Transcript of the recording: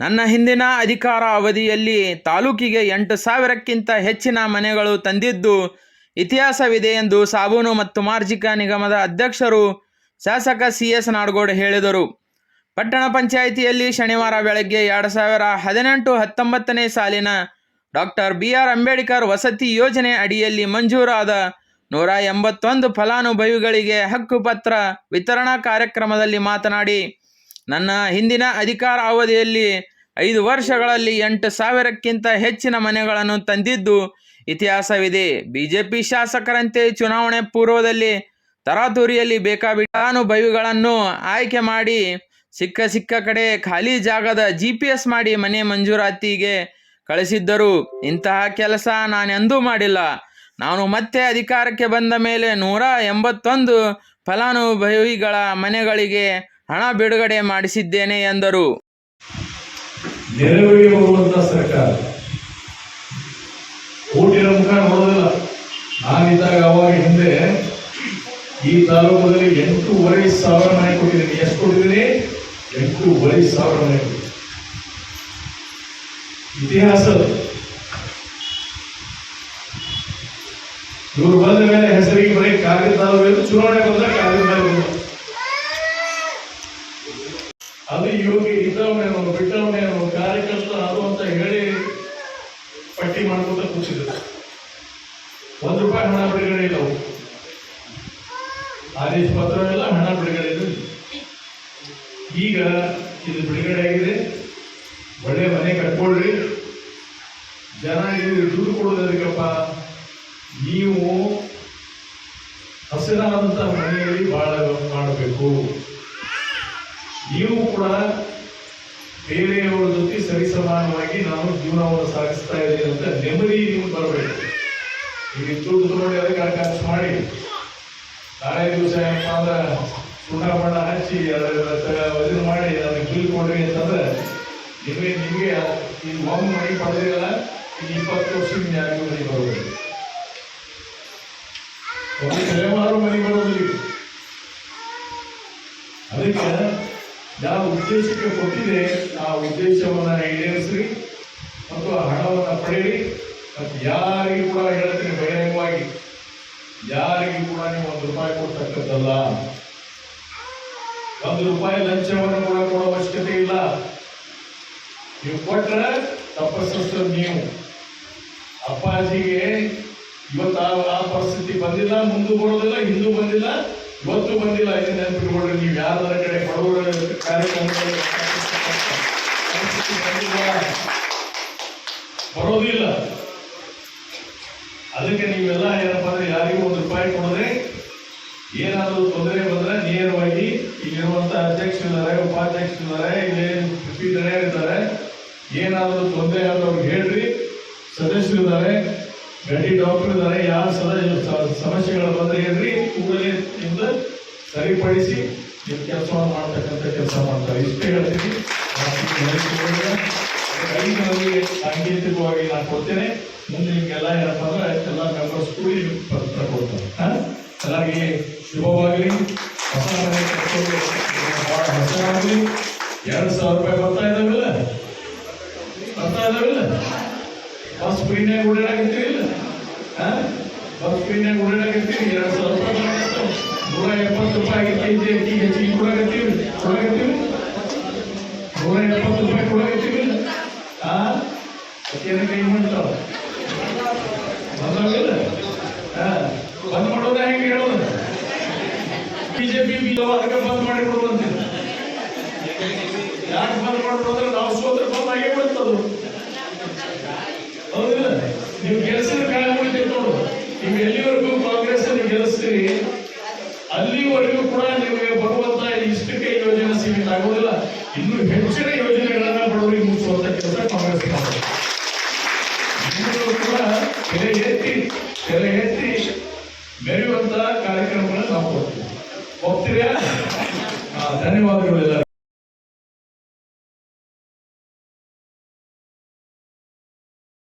ನನ್ನ ಹಿಂದಿನ ಅಧಿಕಾರ ಅವಧಿಯಲ್ಲಿ ತಾಲೂಕಿಗೆ ಎಂಟು ಸಾವಿರಕ್ಕಿಂತ ಹೆಚ್ಚಿನ ಮನೆಗಳು ತಂದಿದ್ದು ಇತಿಹಾಸವಿದೆ ಎಂದು ಸಾಬೂನು ಮತ್ತು ಮಾರ್ಜಿಕ ನಿಗಮದ ಅಧ್ಯಕ್ಷರು ಶಾಸಕ ಸಿ ಎಸ್ ನಾಡಗೌಡ ಹೇಳಿದರು. ಪಟ್ಟಣ ಪಂಚಾಯಿತಿಯಲ್ಲಿ ಶನಿವಾರ ಬೆಳಗ್ಗೆ ಎರಡು ಸಾವಿರ ಹದಿನೆಂಟು ಹತ್ತೊಂಬತ್ತನೇ ಸಾಲಿನ ಡಾಕ್ಟರ್ ಬಿ ಆರ್ ಅಂಬೇಡ್ಕರ್ ವಸತಿ ಯೋಜನೆ ಅಡಿಯಲ್ಲಿ ಮಂಜೂರಾದ ನೂರ ಎಂಬತ್ತೊಂದು ಫಲಾನುಭವಿಗಳಿಗೆ ಹಕ್ಕುಪತ್ರ ವಿತರಣಾ ಕಾರ್ಯಕ್ರಮದಲ್ಲಿ ಮಾತನಾಡಿ ನನ್ನ ಹಿಂದಿನ ಅಧಿಕಾರ ಅವಧಿಯಲ್ಲಿ ಐದು ವರ್ಷಗಳಲ್ಲಿ ಎಂಟು ಸಾವಿರಕ್ಕಿಂತ ಹೆಚ್ಚಿನ ಮನೆಗಳನ್ನು ತಂದಿದ್ದು ಇತಿಹಾಸವಿದೆ. ಬಿಜೆಪಿ ಶಾಸಕರಂತೆ ಚುನಾವಣೆ ಪೂರ್ವದಲ್ಲಿ ತರಾತುರಿಯಲ್ಲಿ ಬೇಕಾಬಿಟ್ಟಾನುಭವಿಗಳನ್ನು ಆಯ್ಕೆ ಮಾಡಿ ಸಿಕ್ಕ ಸಿಕ್ಕ ಕಡೆ ಖಾಲಿ ಜಾಗದ ಜಿ ಪಿ ಎಸ್ ಮಾಡಿ ಮನೆ ಮಂಜೂರಾತಿಗೆ ಕಳಿಸಿದ್ದರು. ಇಂತಹ ಕೆಲಸ ನಾನೆಂದೂ ಮಾಡಿಲ್ಲ. ನಾನು ಮತ್ತೆ ಅಧಿಕಾರಕ್ಕೆ ಬಂದ ಮೇಲೆ ನೂರ ಎಂಬತ್ತೊಂದು ಫಲಾನುಭವಿಗಳ ಮನೆಗಳಿಗೆ ಹಣ ಬಿಡುಗಡೆ ಮಾಡಿಸಿದ್ದೇನೆ ಎಂದರು. ನೆರವಿಗೆ ಬರುವಂತ ಸರ್ಕಾರ. ಓಟಿನ ಮುಖ ನೋಡೋದಿಲ್ಲ ನಾನಿದ್ದಾಗ ಅವಾಗ ಹಿಂದೆ ಈ ತಾಲೂಕಲ್ಲಿ ಎಂಟೂವರೆ ಸಾವಿರ ಮನೆ ಕೊಟ್ಟಿದ್ದೀನಿ. ಎಷ್ಟು ಕೊಟ್ಟಿದ್ದೀನಿ? ಎಂಟೂವರೆ ಸಾವಿರ ಮನೆ ಇತಿಹಾಸ ಇವರು ಬಂದ ಮೇಲೆ ಹೆಸರಿಗೆ ಬರೀ ಕಾಗದ ಚುನಾವಣೆ ಪಟ್ಟಿ ಮಾಡ್ಕೊತ ಕೂತಿದ್ರು. ಒಂದು ರೂಪಾಯಿ ಹಣ ಬಿಡುಗಡೆ ಇಲ್ಲ ಆದೇಶ ಎಲ್ಲ ಹಣ ಬಿಡುಗಡೆ ಇಲ್ಲ. ಈಗ ಇದು ಬಿಡುಗಡೆ ಆಗಿದೆ. ಒಳ್ಳೆ ಮನೆ ಕಟ್ಕೊಳ್ರಿ. ಜನ ಇದು ದೂರು ಕೊಡೋದಕ್ಕಪ್ಪ ನೀವು ಹಸಿರಾದಂಥ ಮನೆಯಲ್ಲಿ ಬಾಳ ಮಾಡಬೇಕು. ನೀವು ಕೂಡ ಬೇರೆಯವರ ಜೊತೆ ಸರಿಸಮಾನವಾಗಿ ನಾನು ಜೀವನವನ್ನು ಸಾಗಿಸ್ತಾ ಇದ್ದೀನಿ ಅಂತ ನೆಮ್ಮದಿ ನೀವು ಬರಬೇಕು. ಈಗ ದುಡ್ಡು ನೋಡಿ ಅದಕ್ಕೆ ಖರ್ಚು ಮಾಡಿ? ನಾಳೆ ದಿವಸ ಏನಪ್ಪ ಅಂದ್ರೆ ಸುಣ್ಣ ಬಣ್ಣ ಹಚ್ಚಿ ಅದನ್ನು ಮಾಡಿ ಬಿಲ್ ಕೊಡ್ರಿ ಅಂತಂದ್ರೆ ನಿಮಗೆ ನಿಮಗೆ ಈ ಒಂದು ಮನೆ ಪಡೆದಿರಲ್ಲ ಈಗ ಇಪ್ಪತ್ತು ವರ್ಷ ಯಾರಿಗೂ ಮನೆ ಬರಬೇಕು. ಒಂದು ತಲೆಮಾರು ಮನೆ ಬರೋದಿಲ್ಲ. ಅದಕ್ಕೆ ಯಾವ ಉದ್ದೇಶಕ್ಕೆ ಕೊಟ್ಟಿದೆ, ಆ ಉದ್ದೇಶವನ್ನು ಈಡೇರಿಸ್ರಿ ಮತ್ತು ಆ ಹಣವನ್ನು ಪಡೆಯಿರಿ. ಮತ್ತು ಯಾರಿಗೂ ಕೂಡ ಹೇಳ್ತೀನಿ ಬಹಿರಂಗವಾಗಿ ಯಾರಿಗೂ ಕೂಡ ನೀವು ಒಂದು ರೂಪಾಯಿ ಕೊಡ್ತಕ್ಕದ್ದಲ್ಲ ಒಂದು ರೂಪಾಯಿ ಲಂಚವನ್ನು ಕೂಡ ಕೊಡೋ ಅವಶ್ಯಕತೆ ಇಲ್ಲ. ನೀವು ಕೊಟ್ಟರೆ ತಪಸ್ಸು ನೀವು. ಅಪ್ಪಾಜಿಗೆ ಇವತ್ತು ಆ ಪರಿಸ್ಥಿತಿ ಬಂದಿಲ್ಲ, ಮುಂದೆ ಬರೋದಿಲ್ಲ, ಹಿಂದೂ ಬಂದಿಲ್ಲ. ಇವತ್ತು ಬಂದಿಲ್ಲ ಇದನ್ನ ನೆನಪಿಟ್ಕೊಂಡ್ರೆ ನೀವು ಯಾವ್ದಾರ ಕಡೆ ಬಡವರ ಕಾರ್ಯಕ್ರಮ ಬರೋದಿಲ್ಲ ಅದಕ್ಕೆ ನೀವೆಲ್ಲ ಏನಪ್ಪ ಅಂದ್ರೆ ಯಾರಿಗೂ ಒಂದು ರೂಪಾಯಿ ಕೊಡದೆ ಏನಾದರೂ ತೊಂದರೆ ಬಂದ್ರೆ ನೇರವಾಗಿ ಇಲ್ಲಿರುವಂತ ಅಧ್ಯಕ್ಷರಿದ್ದಾರೆ, ಉಪಾಧ್ಯಕ್ಷರಿದ್ದಾರೆ, ಇಲ್ಲಿ ಇದ್ದಾರೆ ಇದ್ದಾರೆ ಏನಾದರೂ ತೊಂದರೆ ಆದವ್ರಿಗೆ ಹೇಳ್ರಿ, ಸದಸ್ಯರಿದ್ದಾರೆ. ಗಡಿ ಡಾಕ್ಟರ್ ಇದ್ದಾರೆ ಯಾವ ಸದ ಸಮಸ್ಯೆಗಳ ಬಂದ್ರೆ ಏನ್ರಿ ಕೂಡಲೇ ನಿಮ್ದು ಸರಿಪಡಿಸಿ ನೀವು ಕೆಲಸ ಮಾಡ್ತಕ್ಕಂಥ ಕೆಲಸ ಮಾಡ್ತಾರೆ. ಇಷ್ಟೇ ಹೇಳ್ತೀನಿ. ಸಾಂಕೇತಿಕವಾಗಿ ನಾನು ಕೊಡ್ತೇನೆ. ಮುಂದೆ ನಿಮ್ಗೆಲ್ಲ ಏನಪ್ಪ ಅಂದ್ರೆ ಎಲ್ಲ ಮೆಂಬರ್ಸ್ ಕೂಡಿ ಕೊಡ್ತಾರೆ ಎಲ್ಲರಿಗೆ ಶುಭವಾಗಲಿ. ಹೊಸ ಮನೆ ಬಹಳ ಹೆಸರಾಗಲಿ ಎರಡು ಸಾವಿರ ರೂಪಾಯಿ ಬರ್ತಾ ಇದ್ದಾವೆಲ್ಲ ಬರ್ತಾ ಇದಾವಿಲ್ಲ ಬಸ್ ಫ್ರೀನ್ಯಾಗ ಓಡಾಡಕತ್ತೀವಿಲ್ಲ ಬಸ್ ಫ್ರೀನ್ಯಾಗ ಓಡಾಡಕತ್ತೀವಿ ಎರಡು ಸಾವಿರ ರೂಪಾಯಿ ಬರಾಕತ್ತಾವ. ನೂರ ಎಪ್ಪತ್ತು ರೂಪಾಯಿ ಕೆ ಜಿ ಅಕ್ಕಿ ಹೆಚ್ಚಿಗೆ ಕೊಡಕತ್ತೀವಿ ಕೊಡಕತ್ತೀವಿ ನೂರ ಎಪ್ಪತ್ತು ರೂಪಾಯಿ ಕೊಡಕತ್ತೀವಿ ಆ ಅಕ್ಕಿಯನ್ನು ಕೈ ಮಾಡ್ತಾವ ಬಂದವಿಲ್ಲ ಹಾ ಬಂದ್ ಮಾಡೋದ ಹೆಂಗೆ ಹೇಳೋದು ಬಿಜೆಪಿ ಅದಕ್ಕೆ ಬಂದ್ ಮಾಡಿ ಕೊಡುವಂತೆ ಯಾಕೆ ಬಂದ್ ಮಾಡ್ಬಿಡೋದ್ರೆ ನಾವು ಸೋತ್ರ ಬಂದ್ ಆಗೇ ಬಿಡ್ತದು ಧನ್ಯವಾದಗಳು ಎಲ್ಲ